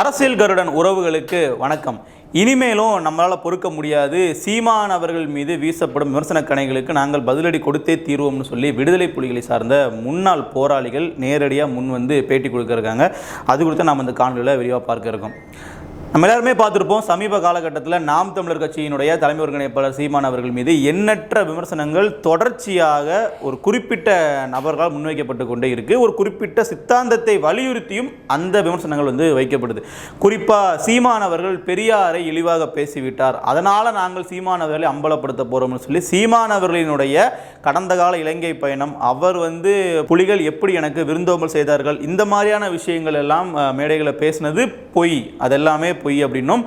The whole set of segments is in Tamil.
அரசியல் கருடன் உறவுகளுக்கு வணக்கம். இனிமேலும் நம்மளால் பொறுக்க முடியாது. சீமான் அவர்கள் மீது வீசப்படும் விமர்சன கணைகளுக்கு நாங்கள் பதிலடி கொடுத்தே தீர்வோம்னு சொல்லி விடுதலை புலிகளை சார்ந்த முன்னாள் போராளிகள் நேரடியாக முன் வந்து பேட்டி கொடுக்கறாங்க அது குறித்து நாம் இந்த காணொலியில் விரிவாக பார்க்க இருக்கோம். நம்ம எல்லாருமே பார்த்துருப்போம் சமீப காலகட்டத்தில் நாம் தமிழர் கட்சியினுடைய தலைமை ஒருங்கிணைப்பாளர் சீமான் அவர்கள் மீது எண்ணற்ற விமர்சனங்கள் தொடர்ச்சியாக ஒரு குறிப்பிட்ட நபர்களால் முன்வைக்கப்பட்டு கொண்டே இருக்குது ஒரு குறிப்பிட்ட சித்தாந்தத்தை வலியுறுத்தியும் அந்த விமர்சனங்கள் வந்து வைக்கப்படுது. குறிப்பாக சீமான் அவர்கள் பெரியாரை இழிவாக பேசிவிட்டார். அதனால் நாங்கள் சீமான் அவர்களை அம்பலப்படுத்த போகிறோம்னு சொல்லி சீமான் அவர்களினுடைய கடந்த கால இலங்கை பயணம் அவர் வந்து புலிகள் எப்படி எனக்கு விருந்தோம்பல் செய்தார்கள் இந்த மாதிரியான விஷயங்கள் எல்லாம் மேடைகளை பேசினது பொய். அதெல்லாமே பொய் அப்படின்னும்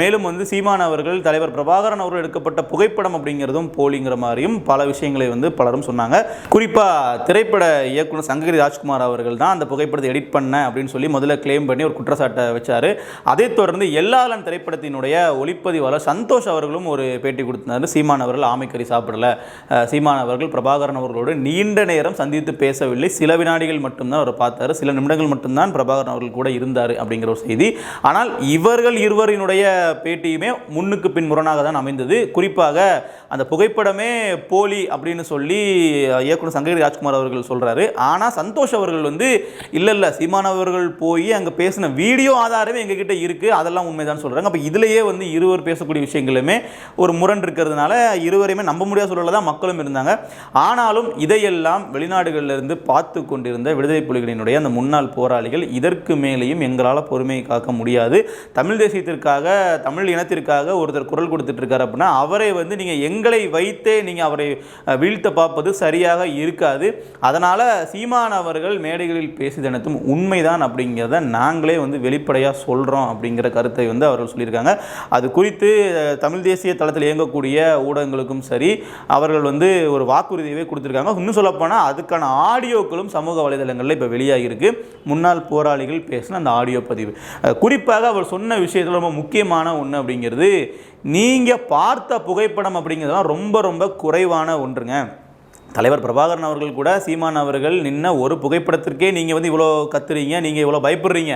மேலும் வந்து சீமான் அவர்கள் தலைவர் பிரபாகரன் அவர்கள் எடுக்கப்பட்ட புகைப்படம் அப்படிங்கிறதும் போலிங்கிற மாதிரியும் பல விஷயங்களை வந்து பலரும் சொன்னாங்க. குறிப்பாக திரைப்பட இயக்குனர் சங்ககிரி ராஜ்குமார் அவர்கள் தான் அந்த புகைப்படத்தை எடிட் பண்ண அப்படின்னு சொல்லி முதல்ல கிளைம் பண்ணி ஒரு குற்றச்சாட்டை வச்சார். அதைத் தொடர்ந்து எல்லாளன் திரைப்படத்தினுடைய ஒளிப்பதிவாளர் சந்தோஷ் அவர்களும் ஒரு பேட்டி கொடுத்திருந்தாரு. சீமான் அவர்கள் ஆமைக்கறி சாப்பிடல. சீமான் அவர்கள் பிரபாகரன் அவர்களோடு நீண்ட நேரம் சந்தித்து பேசவில்லை. சில வினாடிகள் மட்டும்தான் அவர் பார்த்தார். சில நிமிடங்கள் மட்டும்தான் பிரபாகரன் அவர்கள் கூட இருந்தார் அப்படிங்கிற ஒரு செய்தி. ஆனால் இவர் இவர்கள் இருவரினுடைய பேட்டியுமே முன்னுக்கு பின் முரணாக தான் அமைந்தது. குறிப்பாக அந்த புகைப்படமே போலி அப்படின்னு சொல்லி இயக்குனர் சங்ககிரி ராஜ்குமார் அவர்கள் சொல்கிறாரு ஆனால் சந்தோஷ் அவர்கள் வந்து இல்லை இல்லை சீமான் அவர்கள் போய் அங்கே பேசின வீடியோ ஆதாரமே எங்ககிட்ட இருக்குது அதெல்லாம் உண்மைதான் சொல்கிறாங்க அப்போ இதிலேயே வந்து இருவர் பேசக்கூடிய விஷயங்களுமே ஒரு முரண் இருக்கிறதுனால இருவரையுமே நம்ப முடியாத சூழலில் தான் மக்களும் இருந்தாங்க. ஆனாலும் இதையெல்லாம் வெளிநாடுகளில் இருந்து பார்த்து கொண்டிருந்த விடுதலை புலிகளினுடைய அந்த முன்னாள் போராளிகள் இதற்கு மேலேயும் எங்களால் பொறுமையை காக்க முடியாது. தமிழ் தேசியத்திற்காக தமிழ் இனத்திற்காக ஒருத்தர் குரல் கொடுத்துட்ருக்கார் அப்படின்னா அவரை வந்து நீங்கள் எங்களை வைத்தே நீங்கள் அவரை வீழ்த்த பார்ப்பது சரியாக இருக்காது. அதனால் சீமான் அவர்கள் மேடைகளில் பேசியது அனைத்தும் உண்மைதான் அப்படிங்கிறத நாங்களே வந்து வெளிப்படையாக சொல்கிறோம் அப்படிங்கிற கருத்தை வந்து அவர்கள் சொல்லியிருக்காங்க. அது குறித்து தமிழ் தேசிய தளத்தில் இயங்கக்கூடிய ஊடகங்களுக்கும் சரி அவர்கள் வந்து ஒரு வாக்குறுதியவே கொடுத்துருக்காங்க. இன்னும் சொல்லப்போனால் அதுக்கான ஆடியோக்களும் சமூக வலைதளங்களில் இப்போ வெளியாகிருக்கு முன்னாள் போராளிகள் பேசின அந்த ஆடியோ பதிவு. குறிப்பாக அவர் சொன்ன விஷயத்தில் ரொம்ப முக்கியமான ஒன்று அப்படிங்கிறது நீங்கள் பார்த்த புகைப்படம் அப்படிங்கிறதுலாம் ரொம்ப ரொம்ப குறைவான ஒன்றுங்க. தலைவர் பிரபாகரன் அவர்கள் கூட சீமான் அவர்கள் நின்ன ஒரு புகைப்படத்திற்கே நீங்கள் வந்து இவ்வளோ கத்துறீங்க நீங்கள் இவ்வளோ பயப்படுறீங்க.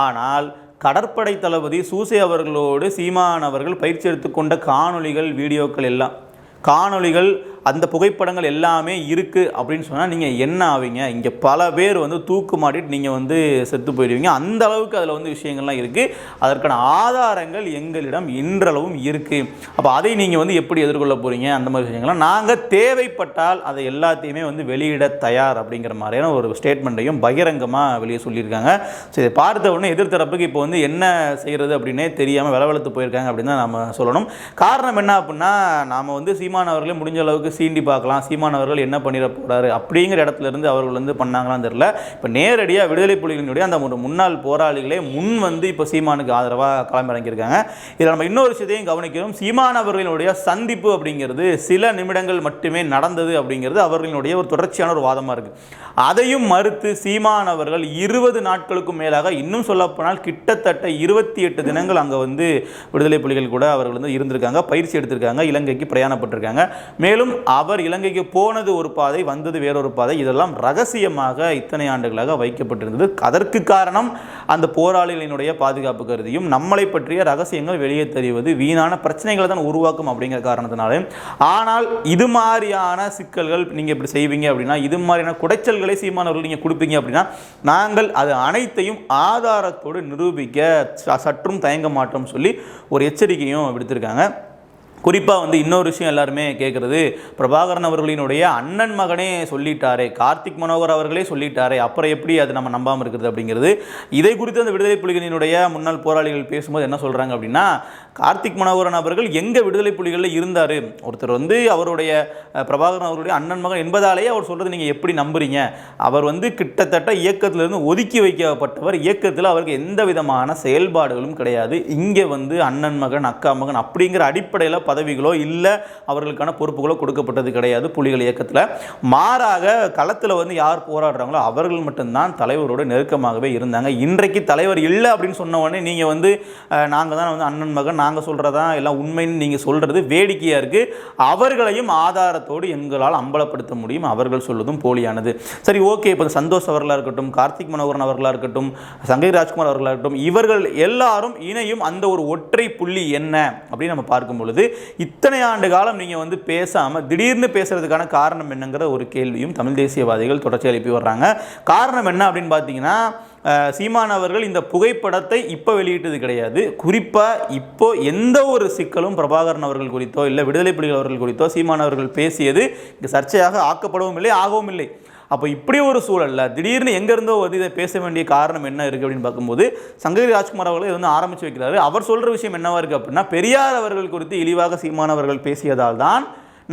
ஆனால் கடற்படை தளபதி சூசே அவர்களோடு சீமான் அவர்கள் பயிற்சி எடுத்துக்கொண்ட காணொளிகள் வீடியோக்கள் எல்லாம் காணொளிகள் அந்த புகைப்படங்கள் எல்லாமே இருக்குது அப்படின்னு சொன்னால் நீங்கள் என்ன ஆவீங்க? இங்கே பல பேர் வந்து தூக்கு மாட்டிட்டு நீங்கள் வந்து செத்து போயிடுவீங்க. அந்த அளவுக்கு அதில் வந்து விஷயங்கள்லாம் இருக்குது அதற்கான ஆதாரங்கள் எங்களிடம் இன்றளவும் இருக்குது அப்போ அதை நீங்கள் வந்து எப்படி எதிர்கொள்ள போகிறீங்க அந்த மாதிரி விஷயங்கள்லாம். நாங்கள் தேவைப்பட்டால் அதை எல்லாத்தையுமே வந்து வெளியிட தயார் அப்படிங்கிற மாதிரியான ஒரு ஸ்டேட்மெண்ட்டையும் பகிரங்கமாக வெளியே சொல்லியிருக்காங்க. ஸோ இதை பார்த்த உடனே எதிர்த்தரப்புக்கு இப்போ வந்து என்ன செய்கிறது அப்படின்னே தெரியாமல் விளவெழுத்து போயிருக்காங்க அப்படின்னு தான் நம்ம சொல்லணும். காரணம் என்ன அப்படின்னா நாம் வந்து சீமான் அவர்களே முடிஞ்ச அளவுக்கு சீண்டி பார்க்கலாம் சீமான் அவர்கள் என்ன பண்ணிட போகிறாரு அப்படிங்கிற இடத்துல இருந்து அவர்கள் வந்து பண்ணாங்களான்னு தெரியல. இப்போ நேரடியாக விடுதலை புலிகளினுடைய அந்த ஒரு முன்னாள் போராளிகளே முன் வந்து இப்போ சீமானுக்கு ஆதரவாக களமிறங்கியிருக்காங்க. இதில் நம்ம இன்னொரு விஷயத்தையும் கவனிக்கிறோம். சீமான் அவர்களுடைய சந்திப்பு அப்படிங்கிறது சில நிமிடங்கள் மட்டுமே நடந்தது அப்படிங்கிறது அவர்களினுடைய ஒரு தொடர்ச்சியான ஒரு வாதமாக இருக்குது அதையும் மறுத்து சீமான் அவர்கள் இருபது நாட்களுக்கும் மேலாக இன்னும் சொல்லப்போனால் கிட்டத்தட்ட இருபத்தி எட்டு தினங்கள் அங்கே வந்து விடுதலை புலிகள் கூட அவர்கள் வந்து இருந்திருக்காங்க பயிற்சி எடுத்திருக்காங்க இலங்கைக்கு பிரயாணப்பட்டிருக்காங்க. மேலும் அவர் இலங்கைக்கு போனது ஒரு பாதை வந்தது வேறொரு பாதை. இதெல்லாம் ரகசியமாக இத்தனை ஆண்டுகளாக வைக்கப்பட்டிருந்தது. அதற்கு காரணம் அந்த போராளிகளினுடைய பாதுகாப்பு கருதியும் நம்மளை பற்றிய ரகசியங்கள் வெளியே தெரிவது வீணான பிரச்சனைகளை தான் உருவாக்கும் அப்படிங்கிற காரணத்தினால. ஆனால் இது மாதிரியான சிக்கல்கள் நீங்கள் இப்படி செய்வீங்க அப்படின்னா இது மாதிரியான குடைச்சல்களை சீமானவர்கள் நீங்கள் கொடுப்பீங்க அப்படின்னா நாங்கள் அது அனைத்தையும் ஆதாரத்தோடு நிரூபிக்க ச- சற்றும் தயங்க மாட்டோம் சொல்லி ஒரு எச்சரிக்கையும் விடுத்திருக்காங்க. குறிப்பாக வந்து இன்னொரு விஷயம் எல்லாருமே கேட்குறது பிரபாகரன் அவர்களினுடைய அண்ணன் மகனே சொல்லிட்டாரே கார்த்திக் மனோகர் அவர்களே சொல்லிட்டாரே அப்புறம் எப்படி அது நம்ம நம்பாமல் இருக்கிறது அப்படிங்கிறது. இதை குறித்து அந்த விடுதலை புலிகளினுடைய முன்னாள் போராளிகள் பேசும்போது என்ன சொல்கிறாங்க அப்படின்னா கார்த்திக் மனோகரன் அவர்கள் எங்கே விடுதலை புலிகளில் இருந்தார்? ஒருத்தர் வந்து அவருடைய பிரபாகரன் அவருடைய அண்ணன் மகன் என்பதாலேயே அவர் சொல்கிறது நீங்கள் எப்படி நம்புறீங்க? அவர் வந்து கிட்டத்தட்ட இயக்கத்திலிருந்து ஒதுக்கி வைக்கப்பட்டவர். இயக்கத்தில் அவருக்கு எந்த விதமான செயல்பாடுகளும் கிடையாது. இங்கே வந்து அண்ணன் மகன் அக்கா மகன் அப்படிங்கிற அடிப்படையில் பதவிகளோ இல்லை அவர்களுக்கான பொறுப்புகளோ கொடுக்கப்பட்டது கிடையாது புலிகள் இயக்கத்தில். மாறாக களத்தில் வந்து யார் போராடுறாங்களோ அவர்கள் மட்டும்தான் தலைவரோட நெருக்கமாகவே இருந்தாங்க. இன்றைக்கு தலைவர் இல்லை அப்படின்னு சொன்ன உடனே நீங்கள் வந்து நாங்கள் தான் வந்து அண்ணன் மகன் நாங்கள் சொல்கிறதா எல்லாம் உண்மைன்னு நீங்கள் சொல்கிறது வேடிக்கையாக இருக்குது அவர்களையும் ஆதாரத்தோடு எங்களால் அம்பலப்படுத்த முடியும். அவர்கள் சொல்வதும் போலியானது. சரி ஓகே. இப்போ சந்தோஷ் அவர்களாக இருக்கட்டும் கார்த்திக் மனோகரன் அவர்களாக இருக்கட்டும் சங்கை ராஜ்குமார் அவர்களாக இருக்கட்டும் இவர்கள் எல்லாரும் இணையும் அந்த ஒரு ஒற்றை புள்ளி என்ன அப்படின்னு நம்ம பார்க்கும் பொழுது இத்தனை ஆண்டு காலம் நீங்கள் வந்து பேசாமல் திடீர்னு பேசுறதுக்கான காரணம் என்னங்கிற ஒரு கேள்வியும் தமிழ் தேசியவாதிகள் தொடர்ச்சி எழுப்பி வர்றாங்க. காரணம் என்ன அப்படின்னு பார்த்தீங்கன்னா சீமான் அவர்கள் இந்த புகைப்படத்தை இப்போ வெளியிட்டது கிடையாது. குறிப்பாக இப்போ எந்த ஒரு சிக்கலும் பிரபாகரன் அவர்கள் குறித்தோ இல்லை விடுதலை புலிகள் அவர்கள் குறித்தோ சீமான் அவர்கள் பேசியது இங்கே சர்ச்சையாக ஆக்கப்படவும் இல்லை ஆகவும் இல்லை. அப்போ இப்படி ஒரு சூழல்ல திடீர்னு எங்கேருந்தோ வந்து இதை பேச வேண்டிய காரணம் என்ன இருக்குது அப்படின்னு பார்க்கும்போது சங்ககிரி ராஜ்குமார் அவர்கள் வந்து ஆரம்பித்து வைக்கிறாரு. அவர் சொல்கிற விஷயம் என்னவா இருக்குது அப்படின்னா பெரியார் அவர்கள் குறித்து இழிவாக சீமானவர்கள் பேசியதால் தான்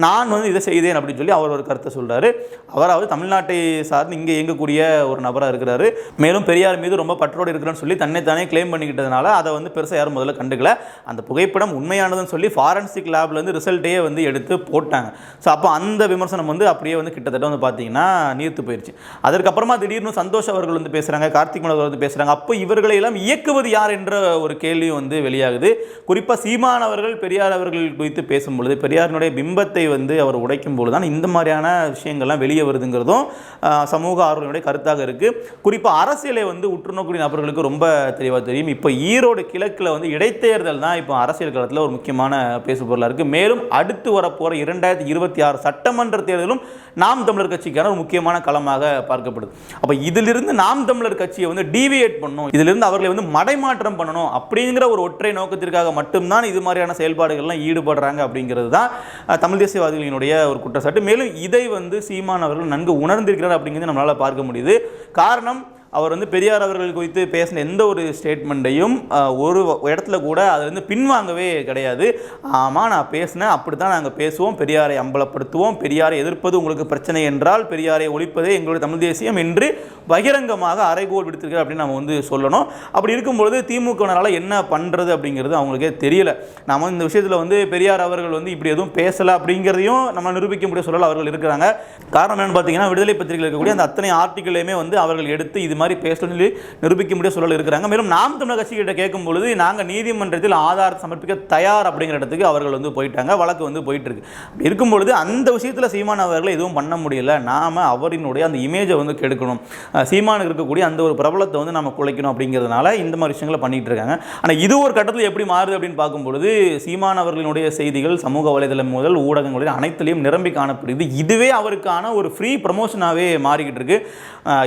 நான் வந்து இதை செய்தேன் அப்படின்னு சொல்லி அவர் ஒரு கருத்தை சொல்கிறாரு அவராவது தமிழ்நாட்டை சார்ந்து இங்கே இயங்கக்கூடிய ஒரு நபராக இருக்கிறாரு. மேலும் பெரியார் மீது ரொம்ப பற்றோடு இருக்கிறேன்னு சொல்லி தன்னைத்தானே கிளைம் பண்ணிக்கிட்டதுனால அதை வந்து பெருசாக யாரும் முதல்ல கண்டுக்கல. அந்த புகைப்படம் உண்மையானதுன்னு சொல்லி ஃபாரன்சிக் லேப்லேருந்து ரிசல்ட்டையே வந்து எடுத்து போட்டாங்க. ஸோ அப்போ அந்த விமர்சனம் வந்து அப்படியே வந்து கிட்டத்தட்ட வந்து பார்த்தீங்கன்னா நீர்த்து போயிடுச்சு அதற்கப்புறமா திடீர்னு சந்தோஷ் அவர்கள் வந்து பேசுகிறாங்க கார்த்திக் மனோகர் வந்து பேசுகிறாங்க அப்போ இவர்களை எல்லாம் இயக்குவது யார் என்ற ஒரு கேள்வியும் வந்து வெளியாகுது. குறிப்பாக சீமானவர்கள் பெரியார் அவர்கள் குறித்து பேசும்பொழுது பெரியாரினுடைய பிம்பத்தை வந்து அவர் உடைக்கும் போது தான் இந்த மாதிரியான விஷயங்கள்லாம் வெளியே வருதுங்கிறதும் சமூக ஆர்வலனுடைய கருத்தாக இருக்குது குறிப்பாக அரசியலை வந்து உற்றுநோக்கூடிய நபர்களுக்கு ரொம்ப தெளிவாக தெரியும். இப்போ ஈரோடு கிழக்கில் வந்து இடைத்தேர்தல் தான் இப்போ அரசியல் களத்தில் ஒரு முக்கியமான பேசுபொருளாக இருக்குது மேலும் அடுத்து வரப்போகிற இரண்டாயிரத்தி இருபத்தி ஆறு சட்டமன்ற தேர்தலும் நாம் தமிழர் கட்சிக்கான ஒரு முக்கியமான களமாக பார்க்கப்படுது. அப்போ இதிலிருந்து நாம் தமிழர் கட்சியை வந்து டிவியேட் பண்ணணும் இதிலிருந்து அவர்களை வந்து மடைமாற்றம் பண்ணணும் அப்படிங்கிற ஒரு ஒற்றை நோக்கத்திற்காக மட்டும்தான் இது மாதிரியான செயல்பாடுகள்லாம் ஈடுபடுறாங்க அப்படிங்கிறது தான் தமிழ் தேசிய தேசியவாதிகளினுடைய ஒரு குற்றச்சாட்டு. மேலும் இதை வந்து சீமான் அவர்கள் நன்கு உணர்ந்திருக்கிறார் அப்படிங்கிறது நம்மளால் பார்க்க முடியுது. காரணம் அவர் வந்து பெரியார் அவர்கள் குறித்து பேசின எந்த ஒரு ஸ்டேட்மெண்ட்டையும் ஒரு இடத்துல கூட அதை வந்து பின்வாங்கவே கிடையாது. ஆமாம் நான் பேசினேன். அப்படி தான் நாங்கள் பேசுவோம். பெரியாரை அம்பலப்படுத்துவோம். பெரியாரை எதிர்ப்பது உங்களுக்கு பிரச்சனை என்றால் பெரியாரை ஒழிப்பதே எங்களுடைய தமிழ் தேசியம் என்று பகிரங்கமாக அரைகோல் விடுத்திருக்கிறார் அப்படின்னு நம்ம வந்து சொல்லணும். அப்படி இருக்கும்பொழுது திமுகவினரால் என்ன பண்ணுறது அப்படிங்கிறது அவங்களுக்கே தெரியல. நாம இந்த விஷயத்தில் வந்து பெரியார் அவர்கள் வந்து இப்படி எதுவும் பேசலை அப்படிங்கிறதையும் நம்ம நிரூபிக்க முடிய சொல்லல அவர்கள் இருக்கிறாங்க. காரணம் என்னென்னு பார்த்தீங்கன்னா விடுதலை பத்திரிகையில் இருக்கக்கூடிய அந்த அத்தனை ஆர்டிக்கலையுமே வந்து அவர்கள் எடுத்து இது மாதிரி பேசணும்னு சொல்லி நிரூபிக்க முடிய சூழல் இருக்கிறாங்க. மேலும் நாம் தமிழர் கட்சிகிட்ட கேட்கும் பொழுது நாங்கள் நீதிமன்றத்தில் ஆதார் சமர்ப்பிக்க தயார் அப்படிங்கிற இடத்துக்கு அவர்கள் வந்து போயிட்டாங்க. வழக்கு வந்து போயிட்டு இருக்கு அப்படி இருக்கும் பொழுது அந்த விஷயத்தில் சீமான் அவர்களை எதுவும் பண்ண முடியல. நாம அவரினுடைய அந்த இமேஜை வந்து கெடுக்கணும். சீமானுக்கு இருக்கக்கூடிய அந்த ஒரு பிரபலத்தை வந்து நம்ம குலைக்கணும் அப்படிங்கிறதுனால இந்த மாதிரி விஷயங்களை பண்ணிட்டு இருக்காங்க. ஆனால் இது ஒரு கட்டத்தில் எப்படி மாறுது அப்படின்னு பார்க்கும்பொழுது சீமான் அவர்களினுடைய செய்திகள் சமூக வலைதளம் முதல் ஊடகங்களில் அனைத்திலையும் நிரம்பி காணப்படுது. இதுவே அவருக்கான ஒரு ஃப்ரீ ப்ரமோஷனாகவே மாறிக்கிட்டு இருக்கு.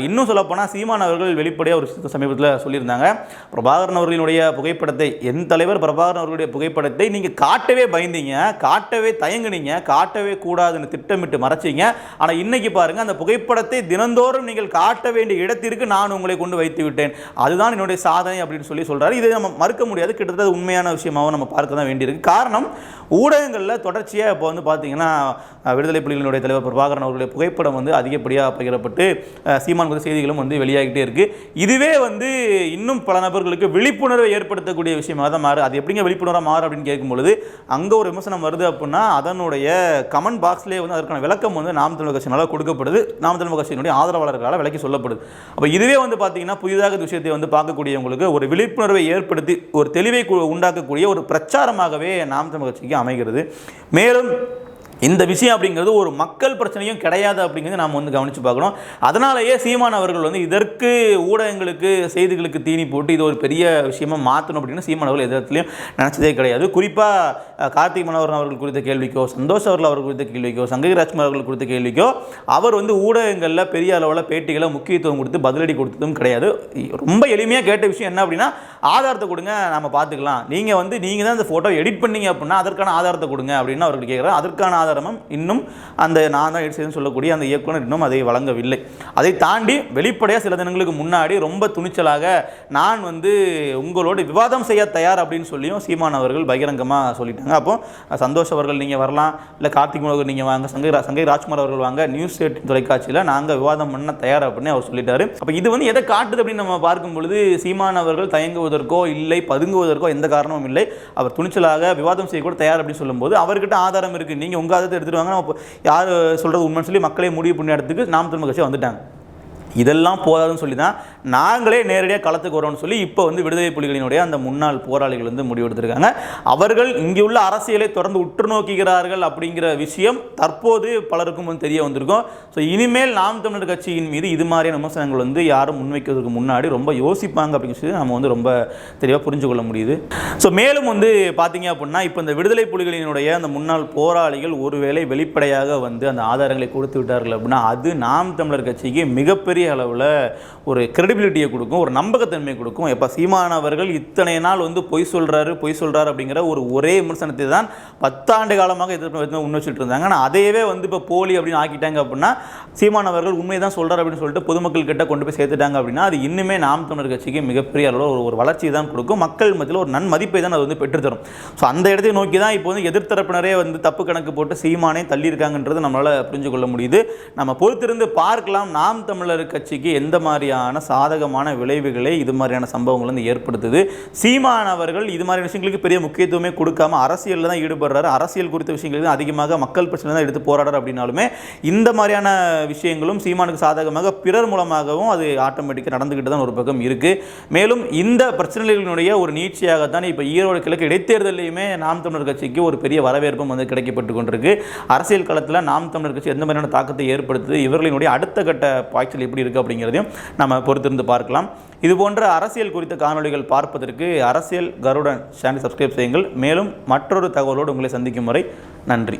இன்னும் சொல்லப்போனால் சீமான் அவர்கள் வெளிப்படையாக ஒரு விஷயத்தை சமீபத்தில் சொல்லியிருந்தாங்க. பிரபாகரன் அவர்களுடைய புகைப்படத்தை என் தலைவர் பிரபாகரன் அவர்களுடைய புகைப்படத்தை நீங்கள் காட்டவே பயந்தீங்க காட்டவே தயங்குனீங்க காட்டவே கூடாதுன்னு திட்டமிட்டு மறைச்சீங்க. ஆனால் இன்னைக்கு பாருங்க அந்த புகைப்படத்தை தினந்தோறும் நீங்கள் காட்ட வேண்டிய இடத்திற்கு நான் உங்களை கொண்டு வைத்து விட்டேன். அதுதான் என்னுடைய சாதனை அப்படின்னு சொல்லி சொல்றாரு. இதை நம்ம மறுக்க முடியாது. கிட்டத்தட்ட உண்மையான விஷயமாகவும் நம்ம பார்க்க தான் வேண்டியிருக்கு. காரணம் ஊடகங்களில் தொடர்ச்சியாக இப்போ வந்து பார்த்தீங்கன்னா விடுதலை புலிகளினுடைய தலைவர் பிரபாகரன் அவர்களுடைய புகைப்படம் வந்து அதிகப்படியாக பகிரப்பட்டு சீமான் செய்திகளும் வந்து ஆகிட்டே இருக்கு. இதுவே வந்து இன்னும் பல நபர்களுக்கு விழிப்புணர்வை ஏற்படுத்தக்கூடிய விஷயமாக தான் மாறு. அது எப்படிங்க விழிப்புணர்வாக மாறு அப்படின்னு கேட்கும் பொழுது அங்கே ஒரு விமர்சனம் வருது அப்படின்னா அதனுடைய கமெண்ட் பாக்ஸ்லேயே வந்து அதற்கான விளக்கம் வந்து நாம் கட்சினால் கட்சியினால் கொடுக்கப்படுது. நாம் தமிழர் கட்சியினுடைய ஆதரவாளர்களால் விலக்கி சொல்லப்படுது அப்போ இதுவே வந்து பார்த்தீங்கன்னா புதிதாக இந்த விஷயத்தை வந்து பார்க்கக்கூடியவங்களுக்கு ஒரு விழிப்புணர்வை ஏற்படுத்தி ஒரு தெளிவை உண்டாக்கக்கூடிய ஒரு பிரச்சாரமாகவே நாம் தமிழ் கட்சிக்கு அமைகிறது. மேலும் இந்த விஷயம் அப்படிங்கிறது ஒரு மக்கள் பிரச்சனையும் கிடையாது அப்படிங்கிறது நாம் வந்து கவனித்து பார்க்கணும். அதனாலேயே சீமான் அவர்கள் வந்து இதற்கு ஊடகங்களுக்கு செய்திகளுக்கு தீனி போட்டு இது ஒரு பெரிய விஷயமா மாற்றணும் அப்படின்னு சீமான் அவர்கள் எதிர்த்துலையும் நினச்சதே கிடையாது. குறிப்பாக கார்த்திக் மனோகரன் அவர்கள் குறித்த கேள்விக்கோ சந்தோஷ் அவர்கள் அவர்கள் குறித்த கேள்விக்கோ சங்ககி ராஜ்குமார் அவர்கள் குறித்த கேள்விக்கோ அவர் வந்து ஊடகங்களில் பெரிய அளவில் பேட்டிகளை முக்கியத்துவம் கொடுத்து பதிலடி கொடுத்ததும் கிடையாது. ரொம்ப எளிமையாக கேட்ட விஷயம் என்ன அப்படின்னா ஆதாரத்தை கொடுங்க நம்ம பார்த்துக்கலாம். நீங்கள் வந்து நீங்கள் தான் இந்த ஃபோட்டோ எடிட் பண்ணீங்க அப்படின்னா அதற்கான ஆதாரத்தை கொடுங்க அப்படின்னு அவர்கள் கேட்குறாரு அதற்கான ஆதாரமும் இன்னும் அந்த நான் தான் எடிட் சொல்லக்கூடிய அந்த இயக்குனர் இன்னும் அதை வழங்கவில்லை. அதை தாண்டி வெளிப்படையாக சில தினங்களுக்கு முன்னாடி ரொம்ப துணிச்சலாக நான் வந்து உங்களோடு விவாதம் செய்ய தயார் அப்படின்னு சொல்லியும் சீமான் அவர்கள் பகிரங்கமாக சொல்லிட்டாங்க. அப்போ சந்தோஷ் அவர்கள் நீங்கள் வரலாம் இல்லை கார்த்திக் மனோகர் நீங்கள் வாங்க சங்கை சங்கை ராஜ்குமார் அவர்கள் வாங்க நியூஸ் எயிட் தொலைக்காட்சியில் நாங்கள் விவாதம் பண்ண தயார் அப்படின்னு அவர் சொல்லிட்டாரு. அப்போ இது வந்து எதை காட்டுது அப்படின்னு நம்ம பார்க்கும் பொழுது சீமான் அவர்கள் தயங்குவதற்கோ இல்லை பதுங்குவதற்கோ எந்த காரணமும் இல்லை. அவர் துணிச்சலாக விவாதம் செய்ய கூட தயார் அப்படின்னு சொல்லும்போது அவர்கிட்ட ஆதாரம் இருக்குது நீங்கள் உங்கள் ஆதாரத்தை எடுத்துட்டு வாங்க. நம்ம யார் சொல்கிறது உண்மைன்னு சொல்லி மக்களை முடிவு பண்ண இடத்துக்கு நாம் தமிழ் கட்சி வந்துட்டாங்க. இதெல்லாம் போதாதுன்னு சொல்லி தான் நாங்களே நேரடியாக களத்துக்கு வரோம்னு சொல்லி இப்போ வந்து விடுதலை புலிகளினுடைய அந்த முன்னாள் போராளிகள் வந்து முடிவெடுத்திருக்காங்க அவர்கள் இங்கே உள்ள அரசியலை தொடர்ந்து உற்று நோக்குகிறார்கள் அப்படிங்கிற விஷயம் தற்போது பலருக்கும் வந்து தெரிய வந்திருக்கும். ஸோ இனிமேல் நாம் தமிழர் கட்சியின் மீது இது மாதிரியான விமர்சனங்கள் வந்து யாரும் முன்வைக்கிறதுக்கு முன்னாடி ரொம்ப யோசிப்பாங்க அப்படின்னு சொல்லி நம்ம வந்து ரொம்ப தெளிவாக புரிஞ்சு கொள்ள முடியுது. ஸோ மேலும் வந்து பார்த்தீங்க அப்படின்னா இப்போ இந்த விடுதலை புலிகளினுடைய அந்த முன்னாள் போராளிகள் ஒருவேளை வெளிப்படையாக வந்து அந்த ஆதாரங்களை கொடுத்து விட்டார்கள் அப்படின்னா அது நாம் தமிழர் கட்சிக்கு மிகப்பெரிய அளவில் ஒரு கிரெடிபிலிட்டியை கொடுக்கும் ஒரு நம்பகத்தன்மை கொடுக்கும். எப்போ சீமான் அவர்கள் இத்தனை நாள் வந்து பொய் சொல்கிறாரு பொய் சொல்கிறாரு அப்படிங்கிற ஒரு ஒரே விமர்சனத்தை தான் பத்தாண்டு காலமாக எதிர்ப்பு முன் வச்சுட்டு இருந்தாங்க. ஆனால் அதையவே வந்து இப்போ போலி அப்படின்னு ஆக்கிட்டாங்க அப்படின்னா சீமான் அவர்கள் உண்மை தான் சொல்கிறார் அப்படின்னு சொல்லிட்டு பொதுமக்கள் கிட்ட கொண்டு போய் சேர்த்துட்டாங்க அப்படின்னா அது இன்னுமே நாம் தமிழர் கட்சிக்கு மிகப்பெரிய அளவில் ஒரு ஒரு வளர்ச்சி தான் கொடுக்கும். மக்கள் மத்தியில் ஒரு நன்மதிப்பை தான் அது வந்து பெற்றுத்தரும் ஸோ அந்த இடத்தை நோக்கி தான் இப்போ வந்து எதிர்த்தரப்பினரே வந்து தப்பு கணக்கு போட்டு சீமானே தள்ளியிருக்காங்கன்றது நம்மளால் புரிஞ்சு கொள்ள முடியுது. நம்ம பொறுத்திருந்து பார்க்கலாம். நாம் தமிழர் கட்சிக்கு எந்த மாதிரியான சாதகமான விளைவுகளை இது மாதிரியான சம்பவங்கள் வந்து ஏற்படுத்துது. சீமான் அவர்கள் இது மாதிரி விஷயங்களுக்கு பெரிய முக்கியத்துவமே கொடுக்காம அரசியலில் தான் ஈடுபடுறாரு. அரசியல் குறித்த விஷயங்களுக்கு தான் அதிகமாக மக்கள் பிரச்சனை தான் எடுத்து போராடுறாரு அப்படின்னாலுமே இந்த மாதிரியான விஷயங்களும் சீமானுக்கு சாதகமாக பிறர் மூலமாகவும் அது ஆட்டோமேட்டிக்காக நடந்துக்கிட்டு தான் ஒரு பக்கம் இருக்குது மேலும் இந்த பிரச்சனைகளினுடைய ஒரு நீட்சியாகத்தான் இப்போ ஈரோடு கிழக்கு இடைத்தேர்தலையுமே நாம் தமிழர் கட்சிக்கு ஒரு பெரிய வரவேற்பும் வந்து கிடைக்கப்பட்டு கொண்டிருக்கு. அரசியல் களத்தில் நாம் தமிழர் கட்சி எந்த மாதிரியான தாக்கத்தை ஏற்படுத்துது? இவர்களினுடைய அடுத்த கட்ட பாய்ச்சல் எப்படி இருக்குது அப்படிங்கிறதையும் நம்ம பொறுத்திருந்து பார்க்கலாம். இது போன்ற அரசியல் குறித்த காணொளிகள் பார்ப்பதற்கு அரசியல் கருடன் சேனல் சப்ஸ்கிரைப் செய்யுங்கள். மேலும் மற்றொரு தகவலோடு உங்களை சந்திக்கும் வரை நன்றி.